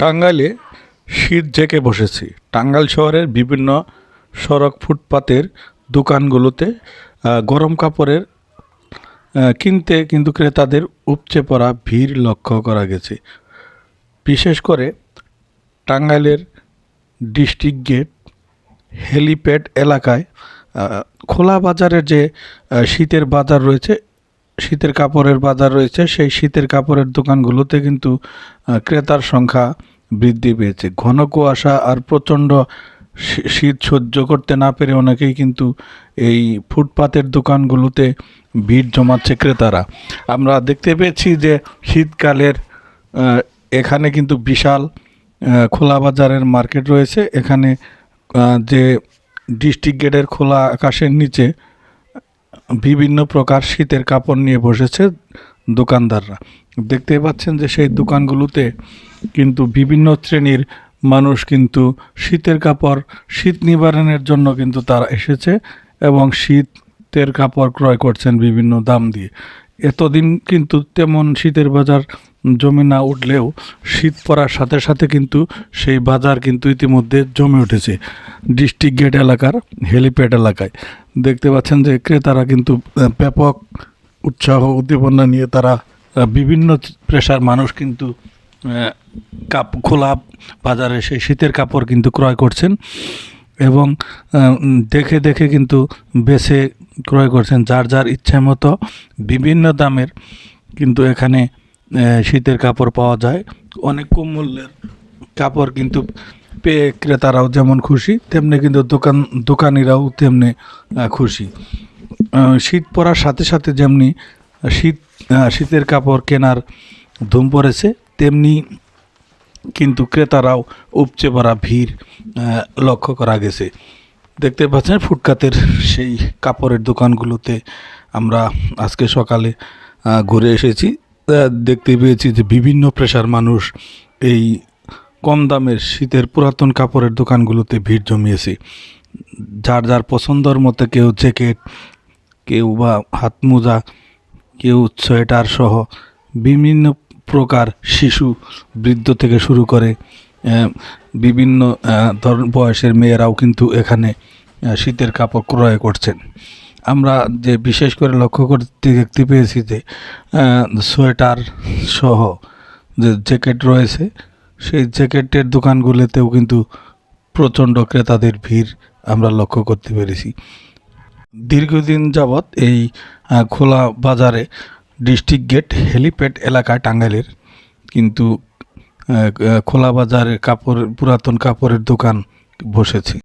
টাঙ্গাইলে শীত জেঁকে বসেছি। টাঙ্গাইল শহরের বিভিন্ন সড়ক ফুটপাতের দোকানগুলোতে গরম কাপড়ের কিনতে কিন্তু ক্রেতাদের উপচে পড়া ভিড় লক্ষ্য করা গেছে। বিশেষ করে টাঙ্গাইলের ডিস্ট্রিক্ট গেট, হেলিপ্যাড এলাকায় খোলা বাজারের যে শীতের বাজার রয়েছে শীতের কাপড়ের বাজার রয়েছে, সেই শীতের কাপড়ের দোকানগুলোতে কিন্তু ক্রেতার সংখ্যা বৃদ্ধি পেয়েছে। ঘন কুয়াশা আর প্রচণ্ড শীত সহ্য করতে না পেরে অনেকেই কিন্তু এই ফুটপাতের দোকানগুলোতে ভিড় জমাচ্ছে ক্রেতারা। আমরা দেখতে পেয়েছি যে শীতকালের এখানে কিন্তু বিশাল খোলা বাজারের মার্কেট রয়েছে। এখানে যে ডিস্ট্রিক্ট গেটের খোলা আকাশের নিচে বিভিন্ন প্রকার শীতের কাপড় নিয়ে বসেছে দোকানদাররা। দেখতে পাচ্ছেন যে সেই দোকানগুলোতে কিন্তু বিভিন্ন শ্রেণির মানুষ কিন্তু শীতের কাপড়, শীত নিবারণের জন্য কিন্তু তারা এসেছে এবং শীতের কাপড় ক্রয় করছেন বিভিন্ন দাম দিয়ে। এতদিন কিন্তু তেমন শীতের বাজার জমে না উঠলেও শীত পড়ার সাথে সাথে কিন্তু সেই বাজার কিন্তু ইতিমধ্যে জমে উঠেছে। ডিস্ট্রিক্ট গেট এলাকার হেলিপ্যাড এলাকায়। দেখতে পাচ্ছেন যে ক্রেতারা কিন্তু ব্যাপক উৎসাহ উদ্দীপনা নিয়ে তারা বিভিন্ন পেশার মানুষ কিন্তু কাপ, খোলা বাজারে সেই শীতের কাপড় কিন্তু ক্রয় করছেন। এবং দেখে দেখে কিন্তু বেছে ক্রয় করছেন। যার যার ইচ্ছে মতো বিভিন্ন দামের কিন্তু এখানে শীতের কাপড় পাওয়া যায়। অনেক কম মূল্যের কাপড় কিন্তু পেয়ে ক্রেতারাও যেমন খুশি, তেমনি কিন্তু দোকান, দোকানিরাও তেমনি খুশি। শীত পড়ার সাথে সাথে যেমনি শীত শীতের কাপড় কেনার ধুম পড়েছে, তেমনি কিন্তু ক্রেতারাও উপচে পড়া ভিড় লক্ষ্য করা গেছে। দেখতে পাচ্ছেন ফুটকাতের সেই কাপড়ের দোকানগুলোতে আমরা আজকে সকালে ঘুরে এসেছি। দেখতে পেয়েছি যে বিভিন্ন পেশার মানুষ এই কম দামের শীতের পুরাতন কাপড়ের দোকানগুলোতে ভিড় জমিয়েছে। যার যার পছন্দর মতো কেউ জ্যাকেট, কেউ বা হাত মোজা কেউ সোয়েটার সহ বিভিন্ন প্রকার শিশু বৃদ্ধ থেকে শুরু করে বিভিন্ন ধর, বয়সের মেয়েরাও কিন্তু এখানে শীতের কাপড় ক্রয় করছেন। আমরা যে বিশেষ করে লক্ষ্য করতে, দেখতে পেয়েছি যে সোয়েটার সহ যে জ্যাকেট রয়েছে, সেই জ্যাকেটের দোকানগুলোতেও কিন্তু প্রচণ্ড ক্রেতাদের ভিড় আমরা লক্ষ্য করতে পেরেছি। দীর্ঘদিন যাবৎ এই খোলা বাজারে ডিস্ট্রিক্ট গেট হেলিপ্যাড এলাকা টাঙ্গাইলের। কিন্তু খোলা বাজারে কাপড় পুরাতন কাপড়ের দোকান বসেছে।